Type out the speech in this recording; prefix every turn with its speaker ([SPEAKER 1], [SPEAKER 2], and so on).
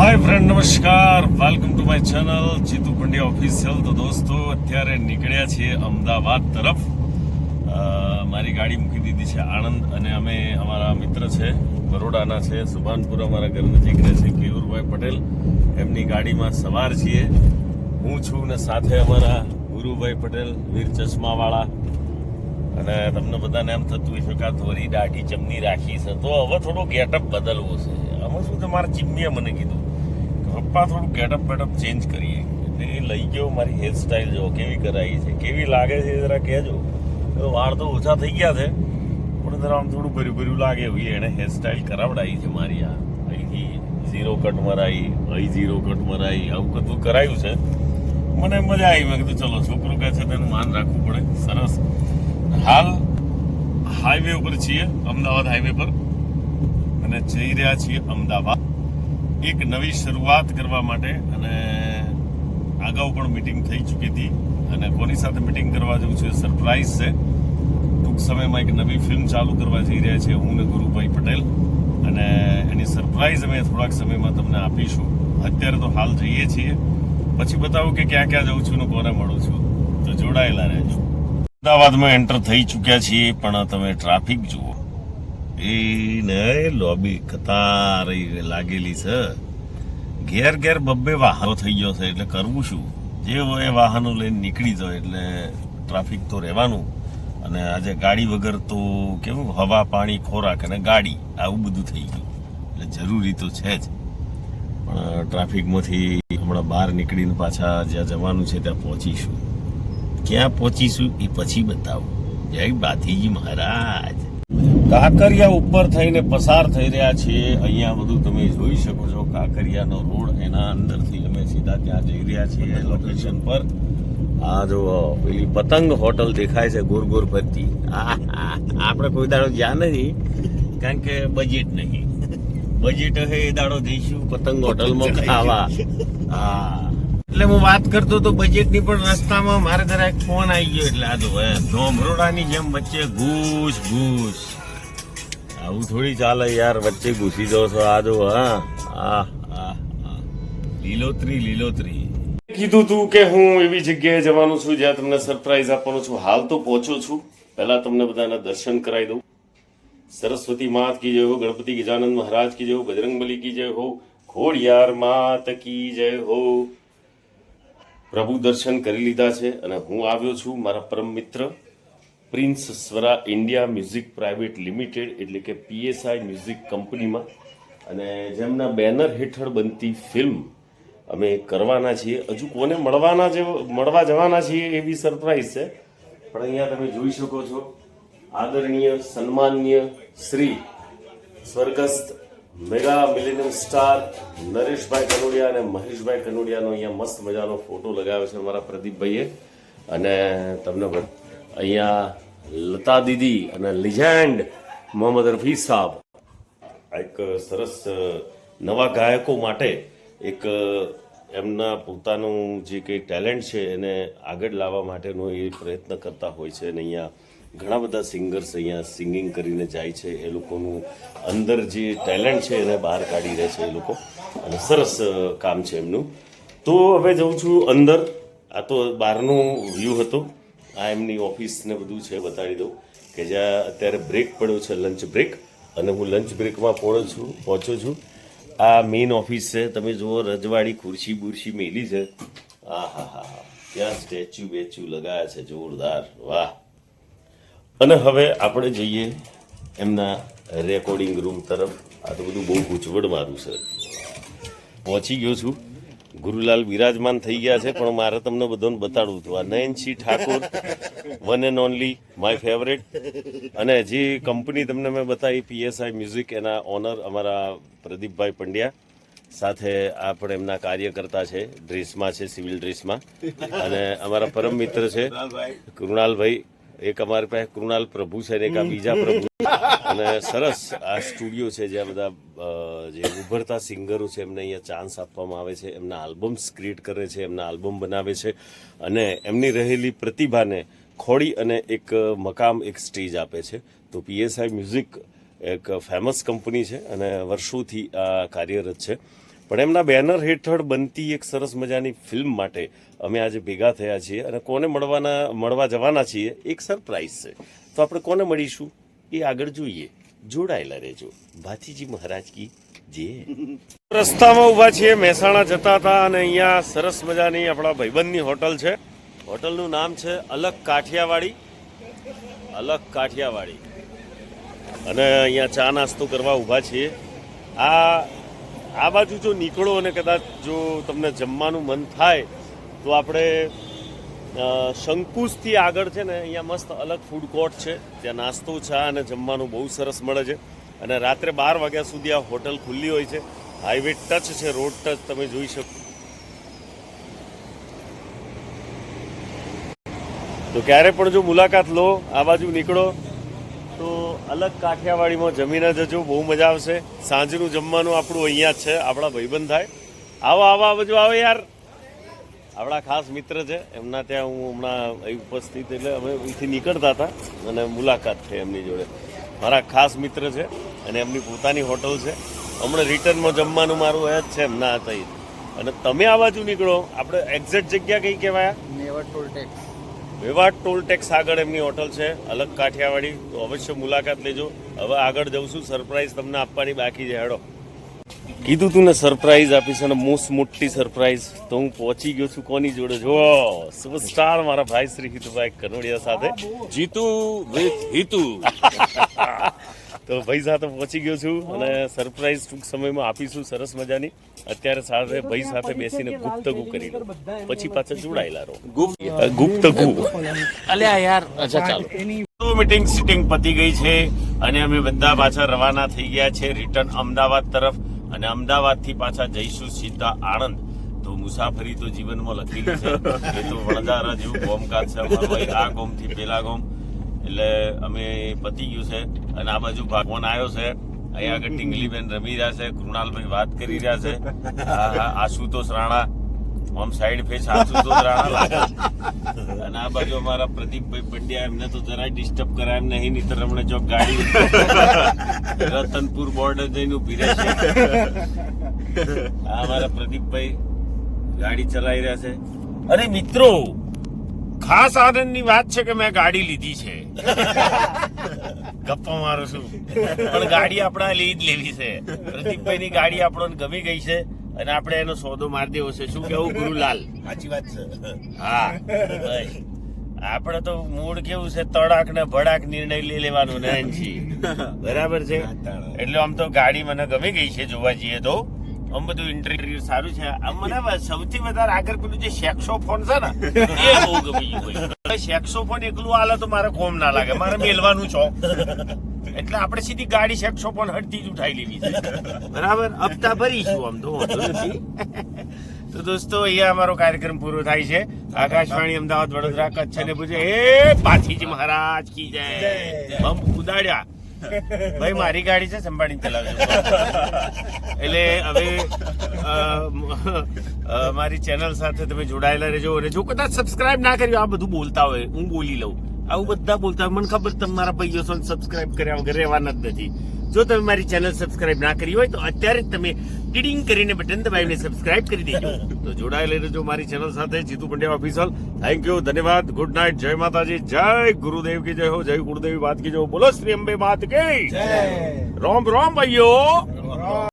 [SPEAKER 1] હાય friend નમસ્કાર. Welcome to my channel Jitu Pandya official તો દોસ્તો, અત્યારે નીકળ્યા છીએ અમદાવાદ તરફ. મારી ગાડી મૂકી દીધી છે આણંદ અને અમે, અમારા મિત્ર છે, બરોડાના છે, સુભાનપુર અમારા ઘર નજીક રહે છે, કેયુરભાઈ પટેલ. એમની ગાડીમાં સવાર છીએ. હું છું ને સાથે અમારા ગુરુભાઈ પટેલ, વીર ચશ્માવાળા. અને તમને બધાને એમ થતું છે કે આ ધોરી દાઢી ચમની રાખી છે. તો હવે થોડો ગેટઅપ બદલવો છે. આમાં શું છે? મારા ચીમ્મીએ મને કીધું. પપ્પા થોડું ગેટઅપ બેટઅપ ચેન્જ કરીએ. એટલે એ લઈ ગયો મારી હેર સ્ટાઈલ જો કેવી કરાવી છે, કેવી લાગે છે જરા કહેજો. વાળ તો ઓછા થઈ ગયા છે, પણ જરા આમ થોડું ભર્યું ભર્યું લાગે એવું. એણે હેર સ્ટાઈલ કરાવડાવી છે મારી આ. અહીંથી ઝીરો કટ મરાઈ, અહીં ઝીરો કટ મરાઈ, આવું બધું કરાયું છે. મને મજા આવી. મેં કીધું, ચલો, છોકરો કહે છે તેનું માન રાખવું પડે. સરસ. હાલ હાઈવે ઉપર છીએ, અમદાવાદ હાઈવે પર. અને જઈ રહ્યા છીએ અમદાવાદ. એક નવી શરૂઆત કરવા માટે અને અગાઉ પણ મીટિંગ થઈ ચૂકી હતી અને કોની સાથે મીટિંગ કરવા જવું છે સરપ્રાઇઝ છે. ટૂંક સમયમાં એક નવી ફિલ્મ ચાલુ કરવા જઈ રહ્યા છે હું ને ગુરુભાઈ પટેલ. અને એની સરપ્રાઇઝ અમે થોડાક સમયમાં તમને આપીશું. અત્યારે તો હાલ જઈએ છીએ. પછી બતાવું કે ક્યાં ક્યાં જઉં છું ને કોને મળું છું. તો જોડાયેલા રહેજો. અમદાવાદમાં એન્ટર થઈ ચૂક્યા છીએ, પણ તમે ટ્રાફિક જુઓ. ને લોબી કતાર લાગેલી છે. ઘેર ઘેર બબ્બે વાહનો થઈ ગયો છે, એટલે કરવું શું? જે હોય વાહનો લઈને નીકળી જાય એટલે ટ્રાફિક તો રહેવાનું. અને આજે ગાડી વગર તો કેવું, હવા, પાણી, ખોરાક અને ગાડી, આવું બધું થઈ ગયું. એટલે જરૂરી તો છે જ. પણ ટ્રાફિકમાંથી હમણાં બહાર નીકળીને પાછા જ્યાં જવાનું છે, ત્યાં પહોંચીશું. ક્યાં પહોંચીશું એ પછી બતાવું. જય બાધીજી મહારાજ. કાંકરિયા ઉપર થઈને પસાર થઈ રહ્યા છીએ. અહીંયા બધું તમે જોઈ શકો છો. કાંકરિયાનો રોડ એના અંદરથી અમે સીધા ત્યાં જઈ રહ્યા છીએ લોકેશન પર. આ જો પેલી પતંગ હોટલ દેખાય છે ગોર ગોર ફરતી આ, આ, આપણે કોઈ દાડો જ્યાં નથી કારણ કે બજેટ નહીં. બજેટ હે એ દાડો જઈશું પતંગ હોટલમાં ખાવા. હા. એટલે હું વાત કરતો તો બજેટની પણ રસ્તામાં મારે જરા એક ફોન આવી ગયો. એટલે આ જો ધોમરોડાની જેમ વચ્ચે ઘૂસ ઘૂસ. આવું થોડી ચાલે યાર, વચ્ચે ઘૂસી જાઓ છો, આ જો હા. આ આ. લીલોતરી લીલોતરી. કીધું તું કે હું એવી જગ્યાએ જવાનું છું જ્યાં તમને સરપ્રાઈઝ આપવાનું છું. હાલ તો પહોંચો છું. પહેલા તમને બધાના દર્શન કરાવી દઉં. સરસ્વતી માત કી જય હો, ગણપતિ ગજાનંદ મહારાજ કી જય હો બજરંગબલી કી જય હો, ખોડિયાર માત કી જય હો. પ્રભુ દર્શન કરી લીધા છે અને હું આવ્યો છું મારા પરમ મિત્ર Prince Swara India Music Private Limited એટલે કે પીએસઆઈ મ્યુઝિક કંપનીમાં. અને જેમના બેનર હેઠળ બનતી ફિલ્મ અમે કરવાના છીએ. હજુ કોને મળવાના જે મળવા જવાના છીએ એવી સરપ્રાઈઝ છે. પણ અહીંયા તમે જોઈ શકો છો આદરણીય સન્માનીય શ્રી સ્વર્ગસ્થ mega millennium star Nareshbhai Kanodia અને મહેશભાઈ કનોડિયાનો અહીંયા મસ્ત મજાનો ફોટો લગાવ્યો છે અમારા પ્રદીપભાઈએ. અને તમને અહીંયા લતા દીદી અને લિજેન્ડ મોહમ્મદ રફી સાહેબ એક સરસ નવા ગાયકો માટે એક એમના પોતાનું જે કંઈ ટેલેન્ટ છે એને આગળ લાવવા માટેનો એ પ્રયત્ન કરતા હોય છે અને અહીંયા ઘણા બધા સિંગર્સ અહીંયા સિંગિંગ કરીને જાય છે. એ લોકોનું અંદર જે ટેલેન્ટ છે એને બહાર કાઢી રહે છે એ લોકો. અને સરસ કામ છે એમનું. તો હવે જઉં છું અંદર. આ તો બહારનું વ્યૂ હતો. આ એમની ઓફિસ ને બધું છે બતાવી દઉં કે જ્યાં અત્યારે બ્રેક પડ્યો છે લંચ બ્રેક અને હું લંચ બ્રેકમાં પહોંચું છું પહોંચું છું. આ મેઇન ઓફિસ છે. તમે જુઓ, રજવાડી, ખુરશી, બુરશી મેલી છે. આ હા હા હા ત્યાં સ્ટેચ્યુ બેચ્યુ લગાયા છે. જોરદાર. વાહ. અને હવે આપણે જઈએ એમના રેકોર્ડિંગ રૂમ તરફ. આ તો બધું બહુ ગૂંચવડ મારું છે. પહોંચી ગયો છું. ગુરુલાલ બિરાજમાન થઈ ગયા છે, પણ મારે તમને બધાને બતાડવું હતું આ Nayansinh Thakor one and only my favourite અને જે કંપની તમને મેં બતાવી પીએસઆઈ મ્યુઝિક એના ઓનર અમારા પ્રદીપભાઈ પંડ્યા. સાથે આપણે એમના કાર્યકર્તા છે ડ્રેસમાં છે, સિવિલ ડ્રેસમાં અને અમારા પરમ મિત્ર છે, કૃણાલભાઈ. એક અમારી પાસે કૃણાલ પ્રભુ છે ને એક બીજા પ્રભુ અને સરસ આ સ્ટુડિયો છે જ્યાં બધા જે ઉભરતા સિંગરો છે, એમને અહીંયા ચાન્સ આપવામાં આવે છે, એમના આલ્બમ્સ ક્રિએટ કરે છે, એમના આલ્બમ બનાવે છે અને એમની રહેલી પ્રતિભાને ખોડી અને એક મકામ, એક સ્ટેજ આપે છે. તો પીએસઆઈ મ્યુઝિક એક ફેમસ કંપની છે અને વર્ષોથી આ કાર્યરત છે. પણ એમના બેનર હેઠળ બનતી એક સરસ મજાની ફિલ્મ માટે અમે આજે ભેગા થયા છીએ અને કોને મળવાના, મળવા જવાના છીએ, એક સરપ્રાઈઝ છે. તો આપણે કોને મળીશું? એ આગળ જોઈએ. જોડાયેલા રહેજો. ભાથીજી મહારાજ કી જે રસ્તામાં ઊભા છીએ, મહેસાણા જતા હતા અને અહીંયા સરસ મજાની આપણા ભાઈબંધની હોટલ છે. હોટલનું નામ છે અલગ કાઠિયાવાડી. અલગ કાઠિયાવાડી. અને અહીંયા ચા નાસ્તો કરવા ઊભા છીએ. આ આ બાજુ જો નીકળો અને કદાચ જો તમને જમવાનું મન થાય, તો આપણે અ, શંકુસથી આગળ છે ને અહીંયા મસ્ત અલગ ફૂડ કોર્ટ છે. ત્યાં નાસ્તો ચા અને જમવાનું બહુ સરસ મળે છે. અને રાત્રે બાર વાગ્યા સુધી આ હોટલ ખુલ્લી હોય છે. હાઈવે ટચ છે રોડ ટચ તમે જોઈ શકો. તો ક્યારે પણ જો મુલાકાત લો આ બાજુ નીકળો તો અલગ કાઠિયાવાડીમાં જમીને જજો બહુ મજા આવશે. સાંજનું જમવાનું આપણું અહીંયા જ છે આપણા ભાઈબંધ થાય. આવો આવો આ બાજુ આવો યાર. આપણા ખાસ મિત્ર છે. એમના ત્યાં હું હમણાં અહીં ઉપસ્થિત એટલે અમે અહીંથી નીકળતા હતા અને મુલાકાત થઈ એમની જોડે. મારા ખાસ મિત્ર છે અને એમની પોતાની હોટલ છે. હમણાં રિટર્નમાં જમવાનું મારું એ જ છે એમના હતા. અને તમે આ બાજુ નીકળો. આપણે એક્ઝેક્ટ જગ્યા કઈ કહેવાય?
[SPEAKER 2] Never toll tax.
[SPEAKER 1] વેવાટ toll tax આગળ એમની હોટલ છે. અલગ કાઠિયાવાડી. તો અવશ્ય મુલાકાત લેજો. હવે આગળ જઉં છું. સરપ્રાઈઝ તમને આપવાની બાકી છે. હેડો. કીધું તું ને સરપ્રાઈઝ આપીશ અને મોસ્ટ મોટી સરપ્રાઈઝ તો હું પહોંચી ગયો છું કોની જોડે? જો સુપરસ્ટાર મારા ભાઈ શ્રી હિતુભાઈ કનોડિયા સાથે.
[SPEAKER 3] જીતુ વિથ હિતુ.
[SPEAKER 1] તો ભાઈ સાથે પહોંચી ગયો છું અને સરપ્રાઈઝ ટૂંક સમયમાં આપીશું સરસ મજાની. અત્યારે સાથે ભાઈ સાથે બેસીને ગુપ્તગુ કરી લો પછી પાછા જોડાયેલા રહો. ગુપ્તગુ.
[SPEAKER 3] અલ્યા યાર અચ્છા ચાલો.
[SPEAKER 1] તો મીટિંગ સિટિંગ પતી ગઈ છે અને અમે બધા પાછા રવાના થઈ ગયા છે. રિટર્ન અમદાવાદ તરફ. અને અમદાવાદથી પાછા જઈશું સીધા આણંદ. તો મુસાફરી તો જીવનમાં લખેલી છે. એ તો વણઝારા જેવું ગોમકાત છે અમારું. આ ગોમથી પેલા ગોમ. એટલે અમે પતી ગયું છે. અને આ બાજુ ભગવાન આવ્યો છે. અહીંયા આગળ ટીંગલીબેન રમી રહ્યા છે. કૃણાલભાઈ વાત કરી રહ્યા છે. આશુતોષ રાણા આમ સાઈડ ફેસ આશુતોષ રાણા લાગે. અને આ બાજુ અમારા પ્રદીપભાઈ પંડ્યા એમને તો જરાય ડિસ્ટર્બ કરાય એમ નહીં, નહીતર હમણાં જો ગાડી રતનપુર બોર્ડર જઈને ઊભી રહેશે આ અમારા પ્રદીપભાઈ ગાડી ચલાવી રહ્યા છે. અરે મિત્રો, ખાસ આનંદની વાત છે કે મેં ગાડી લીધી છે. ગપ્પા મારું છું. પણ ગાડી આપણા લઈ જ લેવી છે. પ્રદીપભાઈની ગાડી આપણને ગમી ગઈ છે. અને આપણે એનો સોદો મારી દેવો છે. શું કેવું ગુરુલાલ?
[SPEAKER 3] સાચી વાત છે.
[SPEAKER 1] હા. આપણે તો મૂળ કેવું છે તડાક ને ભડાક નિર્ણય લઈ લેવાનો નયનજી બરાબર છે? એટલે આમ તો ગાડી મને ગમી ગઈ છે જોવા જઈએ તો. આમ બધું ઇન્ટરવ્યુ સારું છે. આમ મને સૌથી વધારે આગળ પેલું જે સેક્સોફોન છે ને એ બહુ ગમી ગયું સેક્સોફોન એકલું આલે તો મારે કોમ ના લાગે. મારે મેલવાનું છો. એટલે આપણે સીધી ગાડી સેક્સોફોન હટતી જ ઉઠાઈ લેવી છે. બરાબર? હપ્તા ભરીશું આમ તો તો દોસ્તો અહીંયા અમારો કાર્યક્રમ પૂરો થાય છે. આકાશવાણી અમદાવાદ વડોદરા કચ્છ ને પૂછે એ પાથીજી મહારાજ કી જાય. બમ ઉદાડ્યા ભાઈ મારી ગાડી છે સંભાળીને ચલાવજો. એટલે હવે મારી ચેનલ સાથે તમે જોડાયેલા રહેજો અને જો કદાચ સબસ્ક્રાઇબ ના કર્યું આ બધું બોલતા હોય હું બોલી લઉં. આવું બધા બોલતા હોય. મને ખબર મારા ભાઈઓ છો સબસ્ક્રાઇબ કર્યા વગર રહેવાના જ નથી. જો તમે મારી ચેનલ સબસ્ક્રાઇબ ના કરી હોય તો અત્યારે જ તમે ટીડિંગ કરીને બટન દબાવીને સબસ્ક્રાઇબ કરી દેજો. તો જોડાયેલા રહેજો મારી ચેનલ સાથે. Jitu Pandya official thank you ધન્યવાદ. ગુડ નાઇટ જય માતાજી. જય ગુરુદેવ કી જય હો. જય ગુરુદેવ વાત કી જય હો. બોલો શ્રી અંબે માત કી. રોમ રોમ ભાઈઓ.